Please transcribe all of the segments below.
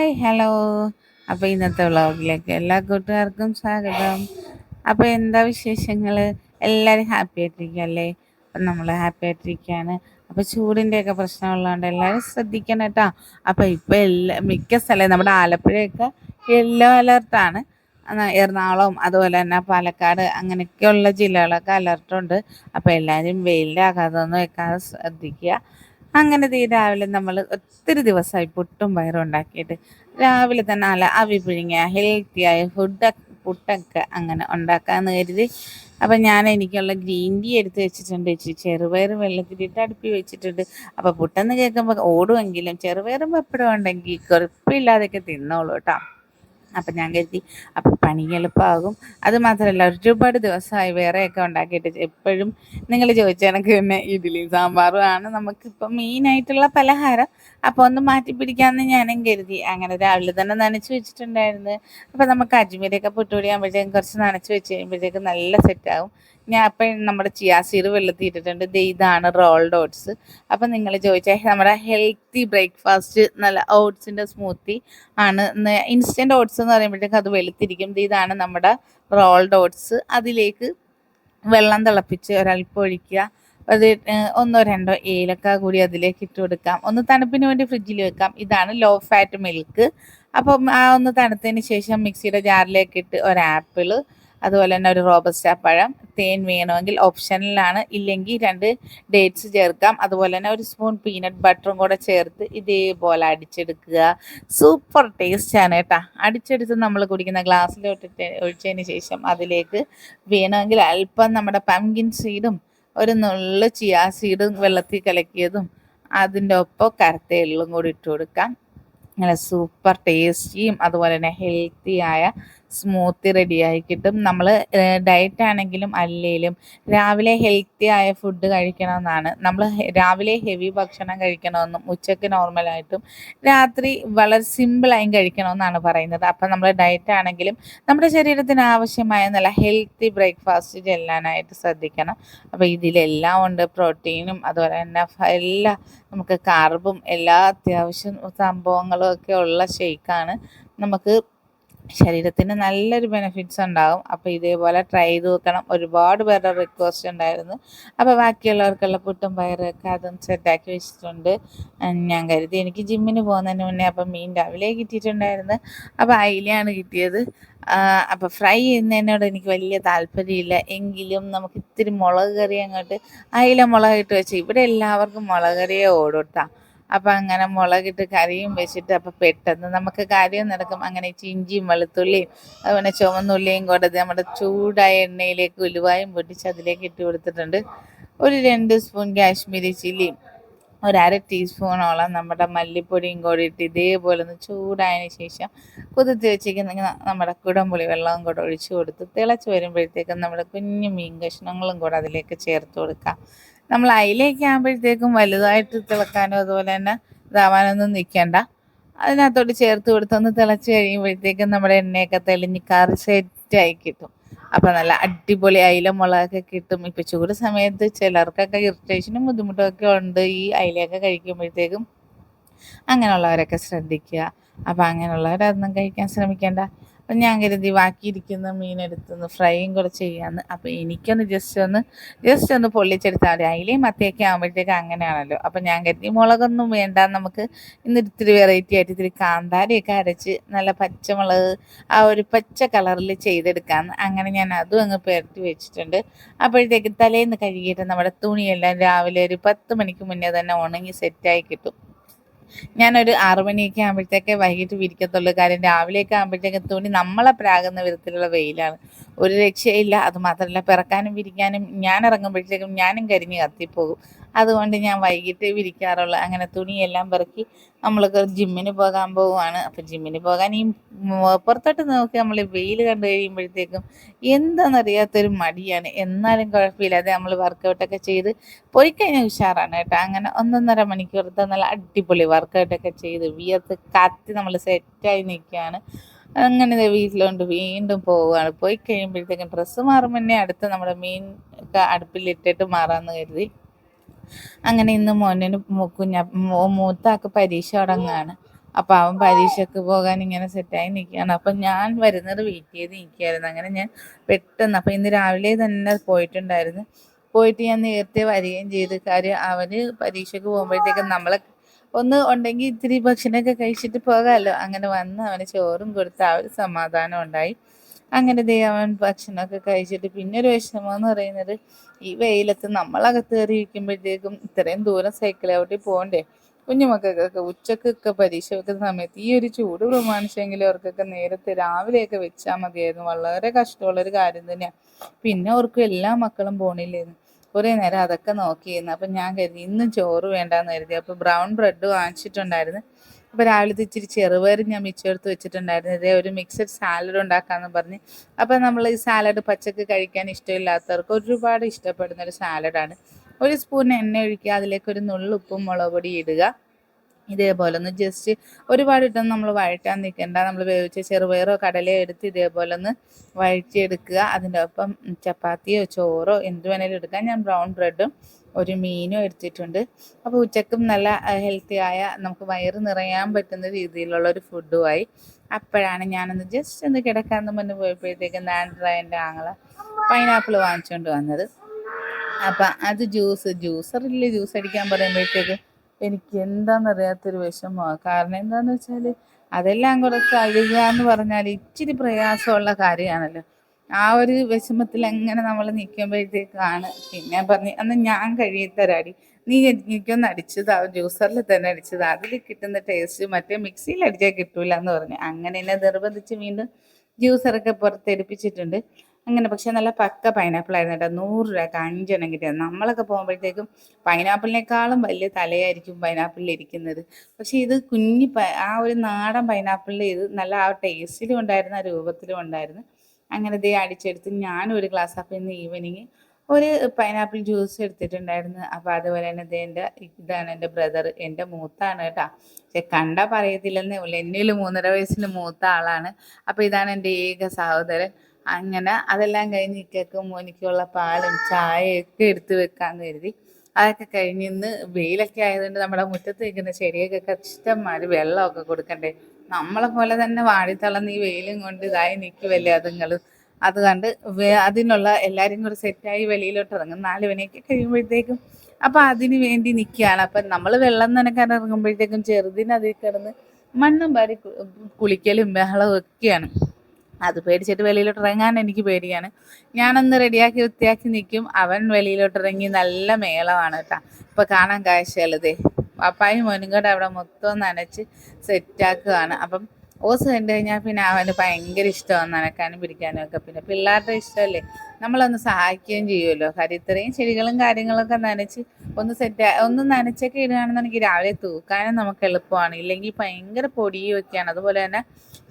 Hi hello അപ്പോൾ ഇന്നത്തെ വ്ളോഗിലേക്ക് എല്ലാ കൂട്ടുകാർക്കും സ്വാഗതം. അപ്പോൾ എന്താ വിശേഷങ്ങൾ എല്ലാവരും ഹാപ്പി ആയിട്ടിരിക്കുക അല്ലേ അപ്പം നമ്മൾ ഹാപ്പി ആയിട്ടിരിക്കുകയാണ് അപ്പോൾ ചൂടിന്റെയൊക്കെ പ്രശ്നമുള്ളതുകൊണ്ട് എല്ലാവരും ശ്രദ്ധിക്കണം കേട്ടോ. അപ്പോൾ ഇപ്പോൾ എല്ലാ മിക്ക സ്ഥലം നമ്മുടെ ആലപ്പുഴയൊക്കെ യെല്ലോ അലർട്ടാണ് എറണാകുളം അതുപോലെ തന്നെ പാലക്കാട് അങ്ങനെയൊക്കെയുള്ള ജില്ലകളൊക്കെ അലർട്ടുണ്ട് അപ്പോൾ എല്ലാവരും വെയിലിന്റെ ആഘാതമൊന്നും വെക്കാതെ ശ്രദ്ധിക്കുക. അങ്ങനെ തീ രാവിലെ നമ്മൾ ഒത്തിരി ദിവസമായി പുട്ടും പയറും ഉണ്ടാക്കിയിട്ട്. രാവിലെ തന്നെ നല്ല അവി പുഴുങ്ങിയ ഹെൽത്തിയായ ഫുഡ് പുട്ടൊക്കെ അങ്ങനെ ഉണ്ടാക്കാമെന്ന് കരുതി. അപ്പം ഞാൻ എനിക്കുള്ള ഗ്രീൻ ടീ എടുത്ത് വെച്ചിട്ടുണ്ട്. ചേച്ചി ചെറുപയർ വെള്ളത്തിലിട്ട് അടുപ്പി വെച്ചിട്ടുണ്ട്. അപ്പോൾ പുട്ടെന്ന് കേൾക്കുമ്പോൾ ഓടുമെങ്കിലും ചെറുപയറും പപ്പടം ഉണ്ടെങ്കിൽ കുഴപ്പമില്ലാതെയൊക്കെ തിന്നോളൂ കേട്ടോ. അപ്പം ഞാൻ കരുതി അപ്പം പണി എളുപ്പമാകും. അത് മാത്രമല്ല ഒരുപാട് ദിവസമായി വേറെയൊക്കെ ഉണ്ടാക്കിയിട്ട് എപ്പോഴും നിങ്ങൾ ചോദിച്ച തന്നെ ഇഡ്ഡലി സാമ്പാറും ആണ് നമുക്കിപ്പം മെയിനായിട്ടുള്ള പലഹാരം. അപ്പോൾ ഒന്ന് മാറ്റി പിടിക്കാമെന്ന് ഞാനും കരുതി. അങ്ങനെ രാവിലെ തന്നെ നനച്ച് വെച്ചിട്ടുണ്ടായിരുന്നു. അപ്പോൾ നമുക്ക് അജ്മീരൊക്കെ പൊട്ടുപിടിയാകുമ്പോഴേക്കും കുറച്ച് നനച്ച് വെച്ച് കഴിയുമ്പോഴത്തേക്കും നല്ല സെറ്റാകും ഞാൻ അപ്പം നമ്മുടെ ചിയാസീർ വെള്ളത്തിൽ ഇട്ടിട്ടുണ്ട്. ഇതാണ് റോൾഡ് ഓട്സ് അപ്പം നിങ്ങൾ ചോദിച്ചാൽ നമ്മുടെ ഹെൽത്തി ബ്രേക്ക്ഫാസ്റ്റ് നല്ല ഓട്സിന്റെ സ്മൂത്തി ആണ്. ഇൻസ്റ്റന്റ് ഓട്സ് എന്ന് പറയുമ്പോഴത്തേക്ക് അത് വെളുത്തിരിക്കും. ഇതാണ് നമ്മുടെ റോൾ ഡോട്ട്സ് അതിലേക്ക് വെള്ളം തിളപ്പിച്ച് ഒരൽപ്പം ഒഴിക്കുക. അത് ഒന്നോ രണ്ടോ ഏലക്ക കൂടി അതിലേക്ക് ഇട്ട് കൊടുക്കാം. ഒന്ന് തണുപ്പിന് വേണ്ടി ഫ്രിഡ്ജിൽ വെക്കാം. ഇതാണ് ലോ ഫാറ്റ് മിൽക്ക് അപ്പം ആ ഒന്ന് തണുത്തതിന് ശേഷം മിക്സിയുടെ ജാറിലേക്ക് ഇട്ട് ഒരു ആപ്പിൾ അതുപോലെ തന്നെ ഒരു റോബസ്റ്റ പഴം തേൻ വേണമെങ്കിൽ ഓപ്ഷനിലാണ്. ഇല്ലെങ്കിൽ രണ്ട് ഡേറ്റ്സ് ചേർക്കാം. അതുപോലെ തന്നെ ഒരു സ്പൂൺ പീനട്ട് ബട്ടറും കൂടെ ചേർത്ത് ഇതേപോലെ അടിച്ചെടുക്കുക. സൂപ്പർ ടേസ്റ്റാണ് കേട്ടോ. അടിച്ചെടുത്ത് നമ്മൾ കുടിക്കുന്ന ഗ്ലാസ്സിലോട്ടിട്ട് ഒഴിച്ചതിന് ശേഷം അതിലേക്ക് വേണമെങ്കിൽ അല്പം നമ്മുടെ പംകിൻ സീഡും ഒരു നുള്ളു ചിയാ സീഡും വെള്ളത്തിൽ കലക്കിയതും അതിന്റെ ഒപ്പം എള്ളും കൂടി ഇട്ട് കൊടുക്കാം. നല്ല സൂപ്പർ ടേസ്റ്റിയും അതുപോലെ തന്നെ ഹെൽത്തിയായ സ്മൂത്തി റെഡിയായി കിട്ടും. നമ്മൾ ഡയറ്റ് ആണെങ്കിലും അല്ലെങ്കിലും രാവിലെ ഹെൽത്തി ആയ ഫുഡ് കഴിക്കണമെന്നാണ്. നമ്മൾ രാവിലെ ഹെവി ഭക്ഷണം കഴിക്കണമെന്നും ഉച്ചയ്ക്ക് നോർമലായിട്ടും രാത്രി വളരെ സിമ്പിളായും കഴിക്കണമെന്നാണ് പറയുന്നത്. അപ്പം നമ്മൾ ഡയറ്റ് ആണെങ്കിലും നമ്മുടെ ശരീരത്തിന് ആവശ്യമായ നല്ല ഹെൽത്തി ബ്രേക്ക്ഫാസ്റ്റ് ചെല്ലാനായിട്ട് ശ്രദ്ധിക്കണം. അപ്പോൾ ഇതിലെല്ലാം ഉണ്ട്. പ്രോട്ടീനും അതുപോലെ തന്നെ എല്ലാ നമുക്ക് കാർബും എല്ലാ അത്യാവശ്യം സംഭവങ്ങളും ഒക്കെ ഉള്ള ഷെയ്ക്കാണ് നമുക്ക് ശരീരത്തിന് നല്ലൊരു ബെനിഫിറ്റ്സ് ഉണ്ടാകും അപ്പോൾ ഇതേപോലെ ട്രൈ ചെയ്ത് നോക്കണം. ഒരുപാട് പേരുടെ റിക്വസ്റ്റ് ഉണ്ടായിരുന്നു. അപ്പോൾ ബാക്കിയുള്ളവർക്കുള്ള പുട്ടും പയറൊക്കെ അതും സെറ്റാക്കി വെച്ചിട്ടുണ്ട്. ഞാൻ കരുതി എനിക്ക് ജിമ്മിന് പോകുന്നതിന് മുന്നേ അപ്പം മീൻ രാവിലെ കിട്ടിയിട്ടുണ്ടായിരുന്നു. അപ്പോൾ അയിലാണ് കിട്ടിയത്. അപ്പോൾ ഫ്രൈ ചെയ്യുന്നതിനോട് എനിക്ക് വലിയ താല്പര്യമില്ല. എങ്കിലും നമുക്ക് ഇത്തിരി മുളക് കറി അങ്ങോട്ട് അയില മുളക് ഇട്ട് വെച്ച്. ഇവിടെ എല്ലാവർക്കും മുളക് കറിയെ ഓടുട്ടാ. അപ്പം അങ്ങനെ മുളകിട്ട് കറിയും വെച്ചിട്ട് അപ്പം പെട്ടെന്ന് നമുക്ക് കാര്യം നടക്കും. അങ്ങനെ ചിഞ്ചിയും വെളുത്തുള്ളിയും അതുപോലെ ചുവന്നുള്ളിയും കൂടെ നമ്മുടെ ചൂടായ എണ്ണയിലേക്ക് ഉലുവായും പൊട്ടിച്ച് അതിലേക്ക് ഇട്ട് കൊടുത്തിട്ടുണ്ട്. ഒരു രണ്ട് സ്പൂൺ കാശ്മീരി ചില്ലിയും ഒരു അര ടീസ്പൂണോളം നമ്മുടെ മല്ലിപ്പൊടിയും കൂടി ഇട്ട് ഇതേപോലെ ഒന്ന് ചൂടായതിനു ശേഷം കുതിർത്തി വെച്ചിരിക്കുന്ന നമ്മുടെ കുടംപുളി വെള്ളവും കൂടെ ഒഴിച്ചു കൊടുത്ത് തിളച്ച് വരുമ്പോഴത്തേക്കും നമ്മുടെ കുഞ്ഞു മീൻ കഷ്ണങ്ങളും കൂടെ അതിലേക്ക് ചേർത്ത് കൊടുക്കാം. നമ്മൾ അതിലേക്ക് ആകുമ്പോഴത്തേക്കും വലുതായിട്ട് തിളക്കാനോ അതുപോലെ തന്നെ ഇതാവാനൊന്നും നിൽക്കണ്ട അതിനകത്തോട്ട് ചേർത്ത് കൊടുത്തൊന്ന് തിളച്ച് കഴിയുമ്പോഴത്തേക്കും നമ്മുടെ എണ്ണയൊക്കെ തെളിഞ്ഞ് കറി സെറ്റായി കിട്ടും. അപ്പം നല്ല അടിപൊളി അയില മുളകൊക്കെ കിട്ടും. ഇപ്പം ചൂട് സമയത്ത് ചിലർക്കൊക്കെ ഇറിറ്റേഷനും ബുദ്ധിമുട്ടും ഒക്കെ ഉണ്ട്. ഈ അയിലയൊക്കെ കഴിക്കുമ്പോഴത്തേക്കും അങ്ങനെയുള്ളവരൊക്കെ ശ്രദ്ധിക്കുക. അപ്പം അങ്ങനെയുള്ളവരതൊന്നും കഴിക്കാൻ ശ്രമിക്കേണ്ട. അപ്പം ഞാൻ കരുതി ബാക്കിയിരിക്കുന്ന മീനെടുത്തൊന്ന് ഫ്രൈയും കൂടെ ചെയ്യാമെന്ന് അപ്പോൾ എനിക്കൊന്ന് ജസ്റ്റ് ഒന്ന് ജസ്റ്റ് ഒന്ന് പൊള്ളിച്ചെടുത്താൽ മതി അതിലേയും മത്തിയൊക്കെ ആകുമ്പോഴത്തേക്ക് അങ്ങനെയാണല്ലോ. അപ്പം ഞാൻ കരുതി മുളകൊന്നും വേണ്ട. നമുക്ക് ഇന്ന് ഇത്തിരി വെറൈറ്റി ആയിട്ട് ഇത്തിരി കാന്താരിയൊക്കെ അരച്ച് നല്ല പച്ചമുളക് ആ ഒരു പച്ച കളറിൽ ചെയ്തെടുക്കാമെന്ന് അങ്ങനെ ഞാൻ അതും അങ്ങ് പേർത്തി വെച്ചിട്ടുണ്ട്. അപ്പോഴത്തേക്ക് തലേന്ന് കഴുകിയിട്ട് നമ്മുടെ തുണിയെല്ലാം രാവിലെ ഒരു പത്ത് മണിക്ക് മുന്നേ തന്നെ ഉണങ്ങി സെറ്റായി കിട്ടും. ഞാനൊരു ആറു മണിയൊക്കെ ആകുമ്പോഴത്തേക്ക് വൈകിട്ട് വിരിക്കത്തുള്ളൂ. കാര്യം രാവിലെയൊക്കെ ആകുമ്പോഴത്തേക്ക് തുണി നമ്മളെ പ്രാകുന്ന വിധത്തിലുള്ള വെയിലാണ്. ഒരു രക്ഷയില്ല. അത് മാത്രമല്ല പിറക്കാനും വിരിക്കാനും ഞാൻ ഇറങ്ങുമ്പോഴത്തേക്കും ഞാനും കരിഞ്ഞ് കത്തിപ്പോകും. അതുകൊണ്ട് ഞാൻ വൈകിട്ട് വിരിക്കാറുള്ളൂ അങ്ങനെ തുണിയെല്ലാം പെറുക്കി നമ്മൾക്ക് ജിമ്മിന് പോകാൻ പോവുകയാണ്. അപ്പം ജിമ്മിന് പോകാൻ ഈ പുറത്തോട്ട് നോക്കി നമ്മൾ വെയിൽ കണ്ടു കഴിയുമ്പോഴത്തേക്കും എന്താണെന്നറിയാത്തൊരു മടിയാണ്. എന്നാലും കുഴപ്പമില്ലാതെ നമ്മൾ വർക്കൗട്ടൊക്കെ ചെയ്ത് പോയി കഴിഞ്ഞാൽ ഉഷാറാണ് കേട്ടോ. അങ്ങനെ ഒന്നൊന്നര മണിക്കൂറത്തെ നല്ല അടിപൊളി വർക്കൗട്ടൊക്കെ ചെയ്ത് വിയർത്ത് കത്തി നമ്മൾ സെറ്റായി നിൽക്കുകയാണ്. അങ്ങനെ വീട്ടിലോണ്ട് വീണ്ടും പോവുകയാണ്. പോയി കഴിയുമ്പോഴത്തേക്കും ഡ്രസ്സ് മാറും. തന്നെ അടുത്ത് നമ്മുടെ മീൻ അടുപ്പിലിട്ടിട്ട് മാറാമെന്ന് കരുതി. അങ്ങനെ ഇന്ന് മോനിന് കുഞ്ഞ മൂത്താക്ക് പരീക്ഷ തുടങ്ങാണ്. അപ്പം അവൻ പരീക്ഷയ്ക്ക് പോകാൻ ഇങ്ങനെ സെറ്റായി നിൽക്കുകയാണ് അപ്പം ഞാൻ വരുന്നത് വെയിറ്റ് ചെയ്ത് നിൽക്കുകയായിരുന്നു അങ്ങനെ ഞാൻ പെട്ടെന്ന് അപ്പം ഇന്ന് രാവിലെ തന്നെ പോയിട്ടുണ്ടായിരുന്നു. പോയിട്ട് ഞാൻ നേരത്തെ വരികയും ചെയ്ത്. കാര്യം അവന് പരീക്ഷയ്ക്ക് പോകുമ്പോഴത്തേക്കും നമ്മളെ ഒന്ന് ഉണ്ടെങ്കിൽ ഇത്തിരി ഭക്ഷണമൊക്കെ കഴിച്ചിട്ട് പോകാമല്ലോ അങ്ങനെ വന്ന് അവന് ചോറും കൊടുത്ത് ആ ഒരു സമാധാനം ഉണ്ടായി. അങ്ങനെ ദേ അവൻ ഭക്ഷണമൊക്കെ കഴിച്ചിട്ട് പിന്നെ ഒരു വിഷമം പറയുന്നത് ഈ വെയിലത്ത് നമ്മളകത്ത് കയറി ഇരിക്കുമ്പോഴത്തേക്കും ഇത്രയും ദൂരം സൈക്കിൾ അവിടെ പോകണ്ടേ? കുഞ്ഞുമക്കൾക്കൊക്കെ ഉച്ചക്കൊക്കെ പരീക്ഷ വെക്കുന്ന സമയത്ത് ഈ ഒരു ചൂട് പ്രമാണിച്ചെങ്കിലും അവർക്കൊക്കെ നേരത്തെ രാവിലെയൊക്കെ വെച്ചാൽ മതിയായിരുന്നു. വളരെ കഷ്ടമുള്ളൊരു കാര്യം തന്നെയാണ് പിന്നെ അവർക്കും എല്ലാ മക്കളും പോണില്ലായിരുന്നു കുറേ നേരം അതൊക്കെ നോക്കിയിരുന്നു. അപ്പം ഞാൻ കരുതി ഇന്നും ചോറ് വേണ്ടാന്ന് കരുതി. അപ്പോൾ ബ്രൗൺ ബ്രെഡ് വാങ്ങിച്ചിട്ടുണ്ടായിരുന്നു. അപ്പോൾ രാവിലത്തെ ഇച്ചിരി ചെറുപയർ ഞാൻ മിച്ചെടുത്ത് വെച്ചിട്ടുണ്ടായിരുന്നു. ഇതേ ഒരു മിക്സഡ് സാലഡ് ഉണ്ടാക്കാമെന്ന് പറഞ്ഞ്. അപ്പോൾ നമ്മൾ ഈ സാലഡ് പച്ചക്ക് കഴിക്കാൻ ഇഷ്ടമില്ലാത്തവർക്ക് ഒരുപാട് ഇഷ്ടപ്പെടുന്ന ഒരു സാലഡാണ് ഒരു സ്പൂൺ എണ്ണ ഒഴിക്കുക അതിലേക്ക് ഒരു നുള്ളുപ്പും മുളക് പൊടി ഇടുക. ഇതേപോലെ ഒന്ന് ജസ്റ്റ് ഒരുപാട് ഇട്ടൊന്നും നമ്മൾ വഴറ്റാൻ നിൽക്കണ്ട നമ്മൾ വേവിച്ച ചെറുപയറോ കടലയോ എടുത്ത് ഇതേപോലെ ഒന്ന് വഴറ്റിയെടുക്കുക. അതിന്റെ ഒപ്പം ചപ്പാത്തിയോ ചോറോ എന്ത് വേണേലും എടുക്കാം. ഞാൻ ബ്രൗൺ ബ്രെഡും ഒരു മീനും എടുത്തിട്ടുണ്ട്. അപ്പോൾ ഉച്ചക്കും നല്ല ഹെൽത്തി ആയ നമുക്ക് വയറ് നിറയാൻ പറ്റുന്ന രീതിയിലുള്ള ഒരു ഫുഡുമായി അപ്പോഴാണ് ഞാനൊന്ന് ജസ്റ്റ് ഒന്ന് കിടക്കാമെന്ന് മുന്നേ പോയപ്പോഴത്തേക്ക് നാൻഡ്ര ആങ്ങള പൈനാപ്പിൾ വാങ്ങിച്ചുകൊണ്ട് വന്നത്. അപ്പം അത് ജ്യൂസ് ജ്യൂസറിൽ ജ്യൂസ് അടിക്കാൻ പറയുമ്പോഴത്തേക്ക് എനിക്ക് എന്താണെന്നറിയാത്തൊരു വിഷമമാണ് കാരണം എന്താണെന്ന് വെച്ചാൽ അതെല്ലാം കൂടെ കഴുകുക എന്ന് പറഞ്ഞാൽ ഇച്ചിരി പ്രയാസമുള്ള കാര്യമാണല്ലോ. ആ ഒരു വിഷമത്തിൽ എങ്ങനെ നമ്മൾ നിൽക്കുമ്പോഴത്തേക്കാണ് പിന്നെ പറഞ്ഞ് അന്ന് ഞാൻ കഴിയത്തരാടി നീ എനിക്കൊന്ന് അടിച്ചതാ ജ്യൂസറിൽ തന്നെ അടിച്ചത്. അതിൽ കിട്ടുന്ന ടേസ്റ്റ് മറ്റേ മിക്സിയിൽ അടിച്ചാൽ കിട്ടൂല എന്ന് പറഞ്ഞു. അങ്ങനെ എന്നെ നിർബന്ധിച്ച് വീണ്ടും ജ്യൂസറൊക്കെ പുറത്തെടുപ്പിച്ചിട്ടുണ്ട്. അങ്ങനെ പക്ഷെ നല്ല പക്ക പൈനാപ്പിൾ ആയിരുന്നു കേട്ടോ. നൂറ് രൂപ അഞ്ചെണ്ണം കിട്ടിയത്. നമ്മളൊക്കെ പോകുമ്പോഴത്തേക്കും പൈനാപ്പിളിനേക്കാളും വലിയ തലയായിരിക്കും പൈനാപ്പിളിൽ ഇരിക്കുന്നത്. പക്ഷെ ഇത് കുഞ്ഞി ആ ഒരു നാടൻ പൈനാപ്പിളിൽ ഇത് നല്ല ആ ടേസ്റ്റിലും ഉണ്ടായിരുന്നു ആ രൂപത്തിലും ഉണ്ടായിരുന്നു. അങ്ങനെ ദേ അടിച്ചെടുത്ത് ഞാനും ഒരു ഗ്ലാസ് അപ്പം ഇന്ന് ഈവനിങ് ഒരു പൈനാപ്പിൾ ജ്യൂസ് എടുത്തിട്ടുണ്ടായിരുന്നു. അപ്പോൾ അതുപോലെ തന്നെ ഇത് എന്റെ ഇതാണ് എന്റെ ബ്രദർ എന്റെ മൂത്താണ് കേട്ടോ. പക്ഷെ കണ്ടാൽ പറയത്തില്ലെന്നേ ഉള്ളൂ. എന്നിൽ മൂന്നര വയസ്സിന് മൂത്ത ആളാണ്. അപ്പോൾ ഇതാണ് എന്റെ ഏക സഹോദരൻ. അങ്ങനെ അതെല്ലാം കഴിഞ്ഞ് ഇക്കൊക്കെ മോനിക്കുള്ള പാലും ചായയൊക്കെ എടുത്തു വെക്കാൻ കരുതി. അതൊക്കെ കഴിഞ്ഞ് ഇന്ന് വെയിലൊക്കെ ആയതുകൊണ്ട് നമ്മുടെ മുറ്റത്ത് നിൽക്കുന്ന ചെടിയൊക്കെ ഇഷ്ടംമാതിരി വെള്ളമൊക്കെ കൊടുക്കണ്ടേ. നമ്മളെ പോലെ തന്നെ വാടിത്തളന്ന് ഈ വെയിലും കൊണ്ട് ഇതായി നിൽക്കുമല്ലേ അതുങ്ങൾ അത് കണ്ട് അതിനുള്ള എല്ലാവരും കൂടെ സെറ്റായി വെളിയിലോട്ട് ഇറങ്ങും. നാല് മണിയൊക്കെ കഴിയുമ്പോഴത്തേക്കും അപ്പം അതിന് വേണ്ടി നിൽക്കുകയാണ്. അപ്പം നമ്മൾ വെള്ളം നനക്കാൻ ഇറങ്ങുമ്പോഴത്തേക്കും ചെറുതിനതിൽ കിടന്ന് മണ്ണും പാടി കുളിക്കലും ബഹളവും ഒക്കെയാണ്. അത് പേടിച്ചിട്ട് വെളിയിലോട്ട് ഇറങ്ങാൻ എനിക്ക് പേടിയാണ്. ഞാനൊന്ന് റെഡിയാക്കി വൃത്തിയാക്കി നിൽക്കും അവൻ വെളിയിലോട്ട് ഇറങ്ങി നല്ല മേളമാണ് കേട്ടോ. ഇപ്പം കാണാൻ കാഴ്ചകളതേ പപ്പായും മോനും കൂടെ അവിടെ മൊത്തം നനച്ച് സെറ്റാക്കുകയാണ് അപ്പം ഓസ് കണ്ടു കഴിഞ്ഞാൽ പിന്നെ അവന് ഭയങ്കര ഇഷ്ടമാണ് നനക്കാനും പിടിക്കാനും ഒക്കെ. പിന്നെ പിള്ളേരുടെ ഇഷ്ടമല്ലേ? നമ്മളൊന്ന് സഹായിക്കുകയും ചെയ്യുമല്ലോ. കാര്യം ഇത്രയും ചെടികളും കാര്യങ്ങളൊക്കെ നനച്ച് ഒന്ന് സെറ്റ് ഒന്ന് നനച്ചൊക്കെ ഇടുകയാണെന്നുണ്ടെങ്കിൽ രാവിലെ തൂക്കാനും നമുക്ക് എളുപ്പമാണ്. ഇല്ലെങ്കിൽ ഭയങ്കര പൊടിയും ഒക്കെയാണ്. അതുപോലെ തന്നെ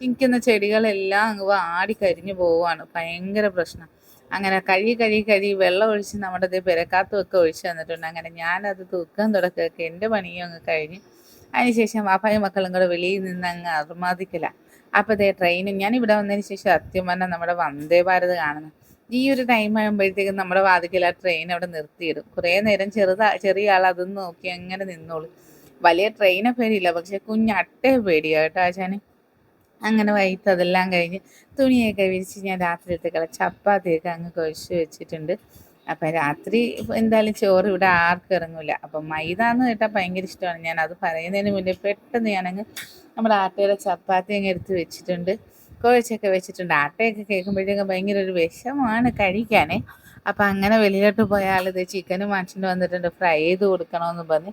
ഇരിക്കുന്ന ചെടികളെല്ലാം അങ്ങ് ആടി കരിഞ്ഞു പോവുകയാണ്. ഭയങ്കര പ്രശ്നം. അങ്ങനെ കഴുകി കഴുകി കഴുകി വെള്ളം ഒഴിച്ച് നമ്മുടെ ഇത് പെരക്കാത്തുമൊക്കെ ഒഴിച്ച് തന്നിട്ടുണ്ട്. അങ്ങനെ ഞാനത് തൂക്കം തുടക്കമൊക്കെ എന്റെ പണിയും അങ്ങ് കഴിഞ്ഞ് അതിനുശേഷം വാപ്പായും മക്കളും കൂടെ വെളിയിൽ നിന്ന് അങ്ങ് അർമാദിക്കില്ല അപ്പോൾ അതേ ട്രെയിനും ഞാൻ ഇവിടെ വന്നതിന് ശേഷം സത്യം നമ്മുടെ വന്ദേ ഭാരത് കാണുന്നു. ഈ ഒരു ടൈം ആകുമ്പോഴത്തേക്കും നമ്മുടെ വാതിക്കൽ ആ ട്രെയിൻ അവിടെ നിർത്തിയിടും. കുറേ നേരം ചെറുതാ ചെറിയ ആൾ അതൊന്ന് നോക്കി അങ്ങനെ നിന്നോളൂ. വലിയ ട്രെയിനെ പേടിയില്ല പക്ഷെ കുഞ്ഞട്ടേ പേടിയാ കേട്ടോ അങ്ങനെ വൈകിട്ട് അതെല്ലാം കഴിഞ്ഞ് തുണിയൊക്കെ വിരിച്ച് ഞാൻ രാത്രിയിലത്തേക്കുള്ള ചപ്പാത്തിയൊക്കെ അങ്ങ് കുഴച്ച് വെച്ചിട്ടുണ്ട്. അപ്പം രാത്രി എന്തായാലും ചോറ് ഇവിടെ ആർക്കും ഇറങ്ങില്ല അപ്പം മൈദ എന്ന് കേട്ടാൽ ഭയങ്കര ഇഷ്ടമാണ്. ഞാൻ അത് പറയുന്നതിന് മുന്നേ പെട്ടെന്ന് ഞാനങ്ങ് നമ്മുടെ ആട്ടയുടെ ചപ്പാത്തി അങ്ങ് എടുത്ത് വെച്ചിട്ടുണ്ട്. കുഴച്ചൊക്കെ വെച്ചിട്ടുണ്ട്. ആട്ടയൊക്കെ കേൾക്കുമ്പോഴത്തേക്കും ഭയങ്കര ഒരു വിഷമാണ് കഴിക്കാനേ. അപ്പം അങ്ങനെ വെളിയിലോട്ട് പോയാൽ ഇത് ചിക്കനും വാങ്ങിച്ചിട്ട് വന്നിട്ടുണ്ട്. ഫ്രൈ ചെയ്ത് കൊടുക്കണമെന്ന് പറഞ്ഞ്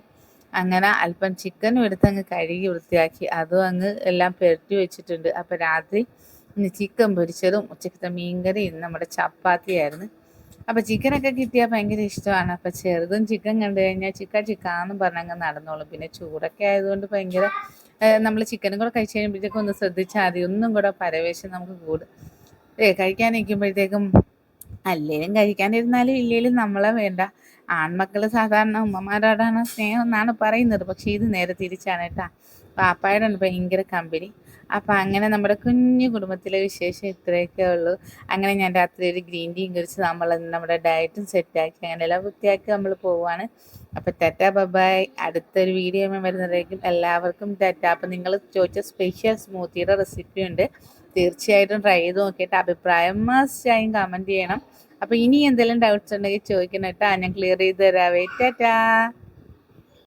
അങ്ങനെ അല്പം ചിക്കനും എടുത്ത് അങ്ങ് കഴുകി വൃത്തിയാക്കി. അതും അങ്ങ് എല്ലാം പെരട്ടി വെച്ചിട്ടുണ്ട്. അപ്പം രാത്രി ചിക്കൻ പൊരിച്ചതും ഉച്ചക്കത്തെ മീൻകറിയും നമ്മുടെ ചപ്പാത്തിയായിരുന്നു. അപ്പം ചിക്കനൊക്കെ കിട്ടിയാൽ ഭയങ്കര ഇഷ്ടമാണ്. അപ്പം ചെറുതും ചിക്കൻ കണ്ടു കഴിഞ്ഞാൽ ചിക്ക ചിക്കാന്ന് പറഞ്ഞങ്ങ് നടന്നോളും. പിന്നെ ചൂടൊക്കെ ആയതുകൊണ്ട് ഭയങ്കര നമ്മൾ ചിക്കനും കൂടെ കഴിച്ച് കഴിയുമ്പോഴത്തേക്കും ഒന്ന് ശ്രദ്ധിച്ചാൽ മതി. ഒന്നും കൂടെ പരവേശം നമുക്ക് കൂടും. ഏ കഴിക്കാൻ അല്ലേലും കഴിക്കാനിരുന്നാലും ഇല്ലേലും നമ്മളെ വേണ്ട. ആൺമക്കൾ സാധാരണ ഉമ്മമാരോടാണ് സ്നേഹം എന്നാണ് പറയുന്നത്. പക്ഷെ ഇത് നേരെ തിരിച്ചാണ് കേട്ടാ. പാപ്പായോടാണ് ഭയങ്കര കമ്പനി. അപ്പം അങ്ങനെ നമ്മുടെ കുഞ്ഞു കുടുംബത്തിലെ വിശേഷം ഇത്രയൊക്കെ ഉള്ളൂ. അങ്ങനെ ഞാൻ രാത്രി ഒരു ഗ്രീൻ ടീയും കുറിച്ച് നമ്മൾ നമ്മുടെ ഡയറ്റും സെറ്റാക്കി അങ്ങനെ എല്ലാം വൃത്തിയാക്കി നമ്മൾ പോവാണ്. അപ്പം ടാറ്റ ബബായ്. അടുത്തൊരു വീഡിയോ വരുന്നതായിരിക്കും. എല്ലാവർക്കും ടാറ്റ. അപ്പം നിങ്ങൾ ചോദിച്ച സ്പെഷ്യൽ സ്മൂത്തിയുടെ റെസിപ്പി ഉണ്ട്. തീർച്ചയായിട്ടും ട്രൈ ചെയ്ത് നോക്കിയിട്ട് അഭിപ്രായം മസ്റ്റായും കമന്റ് ചെയ്യണം. അപ്പോൾ ഇനി എന്തെങ്കിലും ഡൗട്ട്സ് ഉണ്ടെങ്കിൽ ചോദിക്കണം കേട്ടോ. ഞാൻ ക്ലിയർ ചെയ്ത് തരാവേ. ടാറ്റാ.